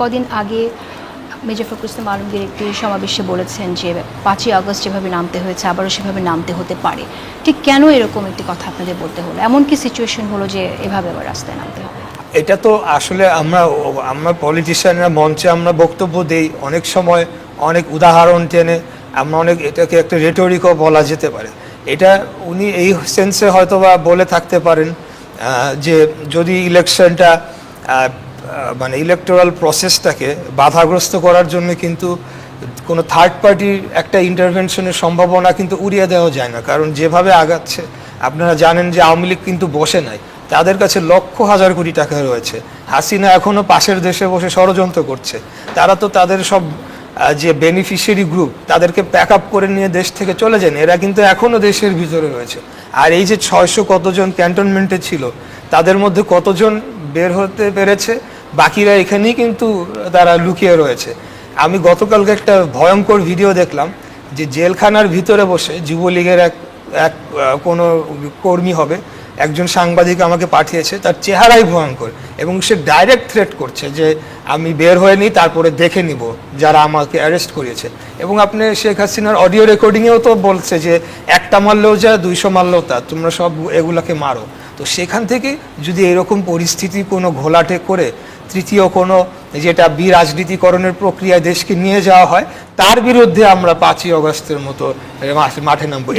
কদিন আগে মেজর ফখরুল ইসলাম আলমগীর একটি সমাবেশে বলেছেন যে পাঁচই আগস্ট যেভাবে নামতে হয়েছে, আবারও সেভাবে নামতে হতে পারে। ঠিক কেন এরকম একটি কথা আপনাদের বলতে হলো? এমন কি সিচুয়েশন হলো যে এভাবে আবার রাস্তায় নামতে হবে? এটা তো আসলে আমরা আমরা পলিটিশিয়ানরা মঞ্চে আমরা বক্তব্য দেই, অনেক সময় অনেক উদাহরণ টেনে আমরা অনেক এটাকে একটা রেটরিকও বলা যেতে পারে। এটা উনি এই সেন্সে হয়তো বা বলে থাকতে পারেন যে যদি ইলেকশনটা মানে ইলেকটোরাল প্রসেসটাকে বাধাগ্রস্ত করার জন্য কিন্তু কোনো থার্ড পার্টির একটা ইন্টারভেনশনের সম্ভাবনা কিন্তু উড়িয়ে দেওয়া যায় না। কারণ যেভাবে আগাচ্ছে, আপনারা জানেন যে আওয়ামী লীগ কিন্তু বসে নাই। তাদের কাছে লক্ষ হাজার কোটি টাকা রয়েছে। হাসিনা এখনও পাশের দেশে বসে ষড়যন্ত্র করছে। তারা তো তাদের সব যে বেনিফিশিয়ারি গ্রুপ তাদেরকে প্যাক আপ করে নিয়ে দেশ থেকে চলে যান। এরা কিন্তু এখনও দেশের ভিতরে রয়েছে। আর এই যে ছয়শো কতজন ক্যান্টনমেন্টে ছিল, তাদের মধ্যে কতজন বের হতে পেরেছে। বাকিরা এখানেই কিন্তু তারা লুকিয়ে রয়েছে। আমি গতকালকে একটা ভয়ঙ্কর ভিডিও দেখলাম যে জেলখানার ভিতরে বসে যুবলীগের এক এক কোনো কর্মী হবে, একজন সাংবাদিক আমাকে পাঠিয়েছে, তার চেহারাই ভয়ঙ্কর এবং সে ডাইরেক্ট থ্রেট করছে যে আমি বের হয়ে নিই, তারপরে দেখে নিব যারা আমাকে অ্যারেস্ট করিয়েছে এবং আপনি শেখ হাসিনার অডিও রেকর্ডিংয়েও তো বলছে যে একটা মারলেও যা, দুইশো মারলেও তা, তোমরা সব এগুলাকে মারো। তো সেখান থেকে যদি এরকম পরিস্থিতি কোনো ঘোলাটে করে তৃতীয় কোনো যেটা বিরাজনীতিকরণের প্রক্রিয়ায় দেশকে নিয়ে যাওয়া হয়, তার বিরুদ্ধে আমরা পাঁচই অগস্টের মতো মাঠে নামবো।